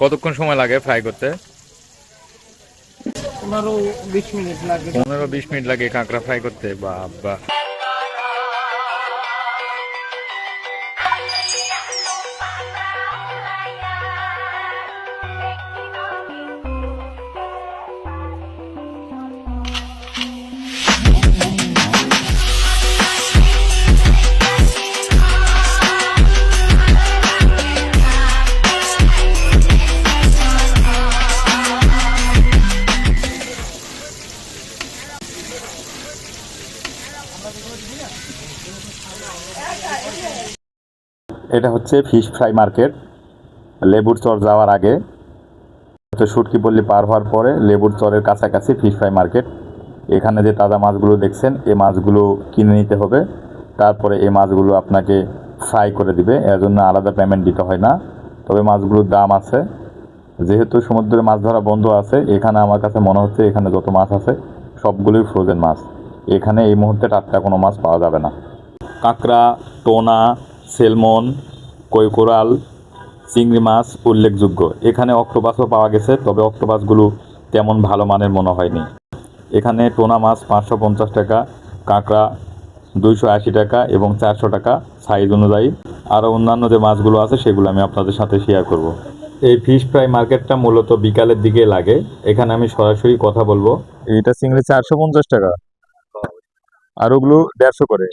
কতক্ষণ সময় লাগে ফ্রাই করতে? পনেরো বিশ মিনিট লাগে। পনেরো বিশ মিনিট লাগে কাঁকড়া ফ্রাই করতে বাবা। এটা হচ্ছে ফিশ ফ্রাই মার্কেট লেবুর চর যাওয়ার আগে হচ্ছে সুটকিপল্লি পার হওয়ার পরে লেবুর চরের কাছাকাছি ফিশ ফ্রাই মার্কেট এখানে যে তাজা মাছগুলো দেখছেন এই মাছগুলো কিনে নিতে হবে। তারপরে এই মাছগুলো আপনাকে ফ্রাই করে দিবে। এর জন্য আলাদা পেমেন্ট দিতে হয় না। তবে মাছগুলোর দাম আছে। যেহেতু সমুদ্রে মাছ ধরা বন্ধ আছে, এখানে আমার কাছে মনে হচ্ছে এখানে যত মাছ আছে, সবগুলোই ফ্রোজেন মাছ। এখানে এই মুহূর্তে টাটকা কোনো মাছ পাওয়া যাবে না। কাঁকড়া, টোনা সেলমন কৈকোরাল চিংড়ি মাছ উল্লেখযোগ্য। এখানে অক্টোপাসও পাওয়া গেছে, তবে অক্টোপাসগুলো তেমন ভালো মানের মনে হয়নি। এখানে টোনা মাছ পাঁচশো পঞ্চাশ টাকা, কাঁকড়া দুইশো আশি টাকা এবং চারশো টাকা সাইজ অনুযায়ী। আরও অন্যান্য যে মাছগুলো আছে, সেগুলো আমি আপনাদের সাথে শেয়ার করব। এই ফিশ ফ্রাই মার্কেটটা মূলত বিকালের দিকে লাগে। এখানে আমি সরাসরি কথা বলব। এটা চিংড়ি চারশো পঞ্চাশ টাকা। আর ওগুলো দেড়শো করে।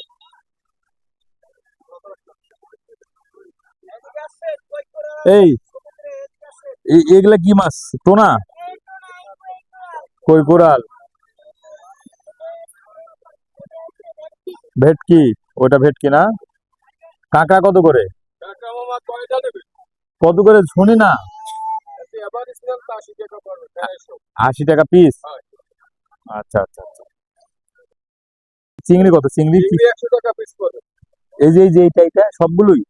এই এই- এগুলা কি মাছ? টোনা? কই কোরাল ভেটকি? ওটা ভেটকি না? কাঁকড়া কত করে? কত করে শুনি না। আশি টাকা পিস আচ্ছা আচ্ছা আচ্ছা। চিংড়ি কত? চিংড়ি এই যে এই যে এইটা এইটা সবগুলোই?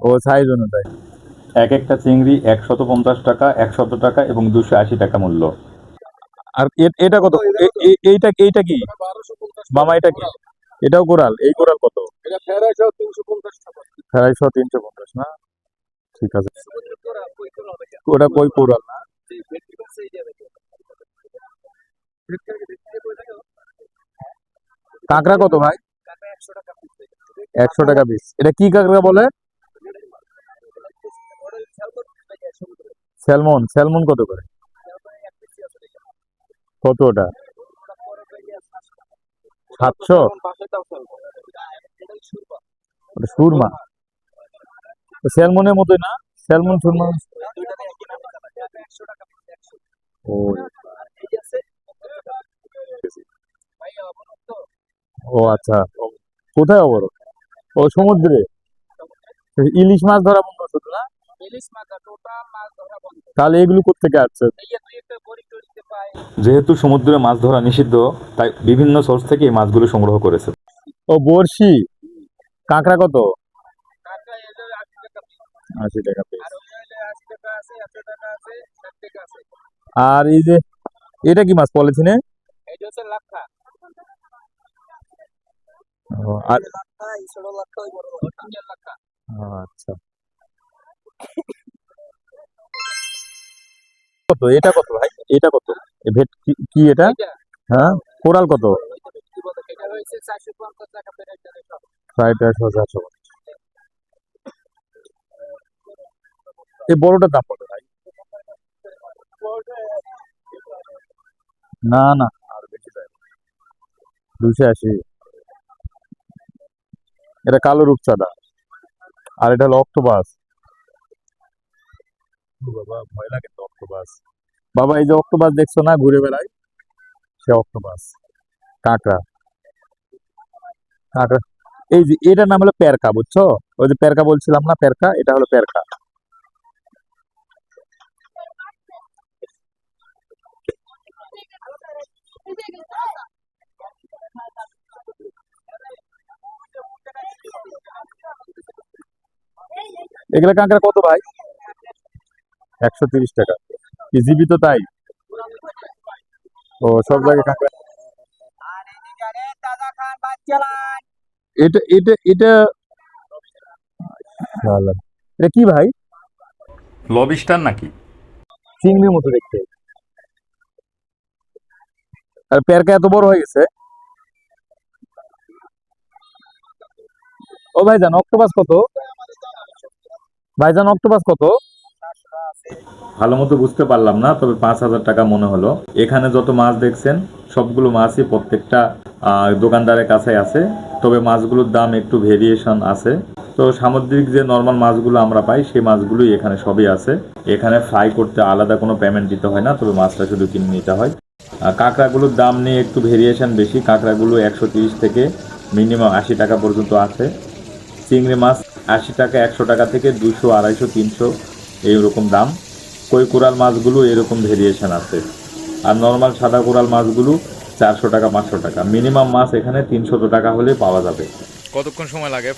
ও সাইজ অনুযায়ী। এক একটা চিংড়ি একশত পঞ্চাশ টাকা একশত টাকা এবং দুশো আশি টাকা মূল্য। আর এটা কত? এইটা এইটা কি? মামা এটা কি? এটাও কোরাল। এই কোরাল কত? আড়াইশো তিনশো পঞ্চাশ না? ঠিক আছে। ওটা কই কোরাল? না কাঁকড়া কত ভাই? একশো টাকা পিস এটা কি কাঁকড়া বলে? স্যালমন স্যালমন কত করে? কত ওটা? সাতশো? সুরমা। স্যালমনের মতোই না? স্যালমন, সুরমা? ও ও আচ্ছা। কোথায় অবরোধ? ও সমুদ্রে? ইলিশ মাছ ধরা বন্ধ শুধু না? ইলিশ মাছ টোটাল মাছ ধরা বন্ধ। তাহলে এগুলো কোথেকে আসছে? যেহেতু সমুদ্রে মাছ ধরা নিষিদ্ধ তাই বিভিন্ন সোর্স থেকে এই মাছগুলো সংগ্রহ করেছে। ও বড়শি? কাঁকড়া কত? আশি টাকা আর এই যে এটা কি মাছ পলিথিনে? আচ্ছা। কত? এটা কত ভাই? এটা কত? ভেট কি- এটা? হ্যাঁ? কোরাল কত? হয়েছে চারশো এই বড়টার দাম কত ভাই? না না। দুশো আশি। এটা কালো রূপচাঁদা। আর এটা হলো অক্টোপাস। বাবা ভয় লাগে তো বাবা, এই যে দেখছ না, ঘুরে বেড়ায়? সে কাঁকড়া। কাঁকড়া। এই যে, এটার নাম হলো পেরকা, বুঝছ? ওই যে পেরকা বলছিলাম না, পেরকা? এটা হলো পেরকা। এগুলা কাঁকড়া কত ভাই? একশো তিরিশ টাকা। কি জীবিত তাই। ও সব জায়গায় কাঁকড়া এটা এটা এটা এটা কি ভাই? লবিস্টার নাকি? চিংড়ির মতো দেখতে। আর পেরকা এত বড় হয়ে গেছে। ও ভাইজান অক্টোপাস কত? ভাইজান অক্টোপাস কত? ভালো মতো বুঝতে পারলাম না, তবে পাঁচ হাজার টাকা মনে হলো। এখানে যত মাছ দেখছেন, সবগুলো মাছই প্রত্যেকটা দোকানদারের কাছে আছে। তবে মাছগুলোর দাম একটু ভেরিয়েশন আছে। তো সামুদ্রিক যে নর্মাল মাছগুলো আমরা পাই, সেই মাছগুলোই এখানে সবই আছে। এখানে ফ্রাই করতে আলাদা কোনো পেমেন্ট দিতে হয় না, তবে মাছটা শুধু কিনে নিতে হয়। কাঁকড়াগুলোর দাম নিয়ে একটু ভেরিয়েশন বেশি, কাঁকড়াগুলো একশো তিরিশ থেকে মিনিমাম আশি টাকা পর্যন্ত আছে। চিংড়ি মাছ আশি টাকা, একশো টাকা থেকে দুশো আড়াইশো, তিনশো এইরকম দাম। কই কোরাল মাছগুলো এরকম ভেরিয়েশন আছে। আর নর্মাল সাদা কোরাল মাছগুলো চারশো টাকা, পাঁচশো টাকা। মিনিমাম মাছ এখানে তিনশো টাকা হলে পাওয়া যাবে। কতক্ষণ সময় লাগে?